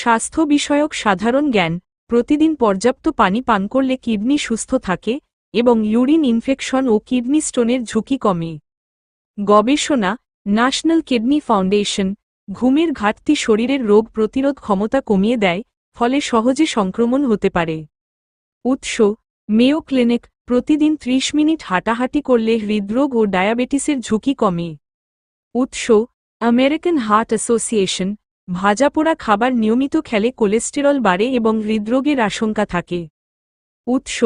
স্বাস্থ্য বিষয়ক সাধারণ জ্ঞান, প্রতিদিন পর্যাপ্ত পানি পান করলে কিডনি সুস্থ থাকে এবং ইউরিন ইনফেকশন ও কিডনি স্টোনের ঝুঁকি কমে। গবেষণা, ন্যাশনাল কিডনি ফাউন্ডেশন, ঘুমের ঘাটতি শরীরের রোগ প্রতিরোধ ক্ষমতা কমিয়ে দেয়, ফলে সহজে সংক্রমণ হতে পারে। উৎস মেও ক্লিনিক, প্রতিদিন ৩০ মিনিট হাঁটাহাঁটি করলে হৃদরোগ ও ডায়াবেটিসের ঝুঁকি কমে। উৎস, আমেরিকান হার্ট অ্যাসোসিয়েশন ভাজাপোড়া খাবার নিয়মিত খেলে কোলেস্টেরল বাড়ে এবং হৃদরোগের আশঙ্কা থাকে। উৎস,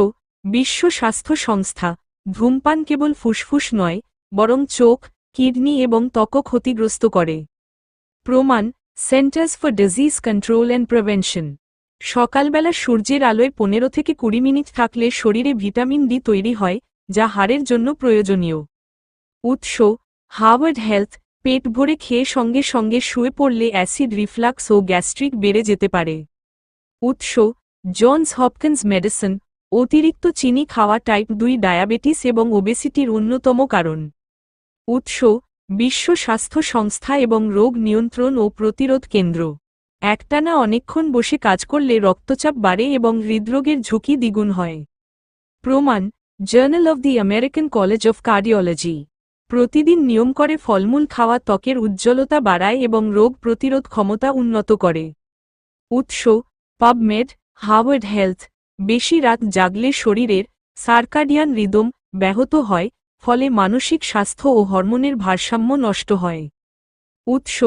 বিশ্ব স্বাস্থ্য সংস্থা। ধূমপান কেবল ফুসফুস নয়, বরং চোখ, কিডনি এবং ত্বক ক্ষতিগ্রস্ত করে। প্রমাণ centers for disease control and prevention সকালবেলা সূর্যের আলোয় পনেরো থেকে কুড়ি মিনিট থাকলে শরীরে ভিটামিন ডি তৈরি হয়, যা হাড়ের জন্য প্রয়োজনীয়। উৎস হার্ভার্ড হেলথ পেট ভরে খেয়ে সঙ্গে সঙ্গে শুয়ে পড়লে অ্যাসিড রিফ্লাক্স ও গ্যাস্ট্রিক বেড়ে যেতে পারে। উৎস, জনস হপকিন্স মেডিসিন, অতিরিক্ত চিনি খাওয়া টাইপ দুই ডায়াবেটিস এবং ওবেসিটির অন্যতম কারণ। উৎস, বিশ্ব স্বাস্থ্য সংস্থা এবং রোগ নিয়ন্ত্রণ ও প্রতিরোধ কেন্দ্র। একটানা অনেকক্ষণ বসে কাজ করলে রক্তচাপ বাড়ে এবং হৃদরোগের ঝুঁকি দ্বিগুণ হয়। প্রমাণ, journal of the American college of cardiology. প্রতিদিন নিয়ম করে ফলমূল খাওয়া ত্বকের উজ্জ্বলতা বাড়ায় এবং রোগ প্রতিরোধ ক্ষমতা উন্নত করে। উৎস পাবমেড হার্ভার্ড হেলথ বেশি রাত জাগলে শরীরের সার্কাডিয়ান রিদম ব্যাহত হয়, ফলে মানসিক স্বাস্থ্য ও হরমোনের ভারসাম্য নষ্ট হয়। উৎস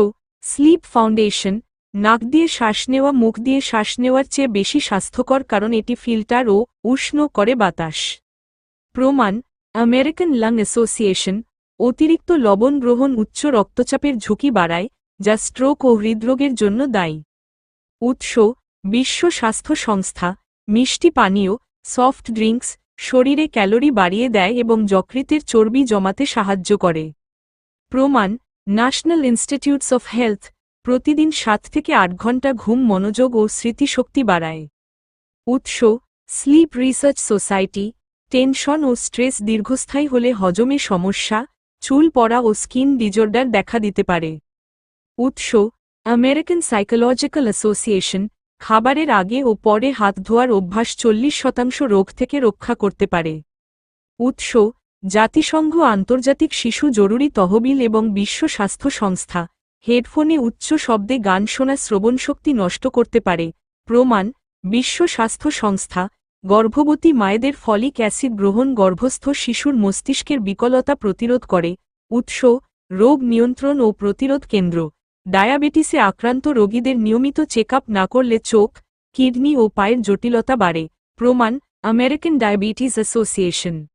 স্লিপ ফাউন্ডেশন নাক দিয়ে শ্বাস নেওয়া, মুখ দিয়ে শ্বাস নেওয়ার চেয়ে বেশি স্বাস্থ্যকর কারণ এটি ফিল্টার ও উষ্ণ করে বাতাস। প্রমাণ আমেরিকান লাং অ্যাসোসিয়েশন অতিরিক্ত লবণ গ্রহণ উচ্চ রক্তচাপের ঝুঁকি বাড়ায়, যা স্ট্রোক ও হৃদরোগের জন্য দায়ী। উৎস, বিশ্ব স্বাস্থ্য সংস্থা, মিষ্টি পানীয় সফট ড্রিঙ্কস শরীরে ক্যালোরি বাড়িয়ে দেয় এবং যকৃতের চর্বি জমাতে সাহায্য করে। প্রমাণ ন্যাশনাল ইনস্টিটিউটস অফ হেলথ প্রতিদিন সাত থেকে আট ঘণ্টা ঘুম, মনোযোগ ও স্মৃতিশক্তি বাড়ায়। উৎস স্লিপ রিসার্চ সোসাইটি টেনশন ও স্ট্রেস দীর্ঘস্থায়ী হলে হজমে সমস্যা চুল পড়া ও স্কিন ডিজর্ডার দেখা দিতে পারে। উৎস, আমেরিকান সাইকোলজিক্যাল অ্যাসোসিয়েশন, খাবারের আগে ও পরে হাত ধোয়ার অভ্যাস চল্লিশ শতাংশ রোগ থেকে রক্ষা করতে পারে। উৎস, জাতিসংঘ আন্তর্জাতিক শিশু জরুরি তহবিল এবং বিশ্ব স্বাস্থ্য সংস্থা, হেডফোনে উচ্চ শব্দে গান শোনা শ্রবণশক্তি নষ্ট করতে পারে। প্রমাণ, বিশ্ব স্বাস্থ্য সংস্থা গর্ভবতী মায়েদের ফলিক অ্যাসিড গ্রহণ গর্ভস্থ শিশুর মস্তিষ্কের বিকলতা প্রতিরোধ করে, উৎস, রোগ নিয়ন্ত্রণ ও প্রতিরোধ কেন্দ্র। ডায়াবেটিসে আক্রান্ত রোগীদের নিয়মিত চেক না করলে চোখ, কিডনি ও পায়ের জটিলতা বাড়ে। প্রমাণ, আমেরিকান ডায়াবেটিস অ্যাসোসিয়েশন।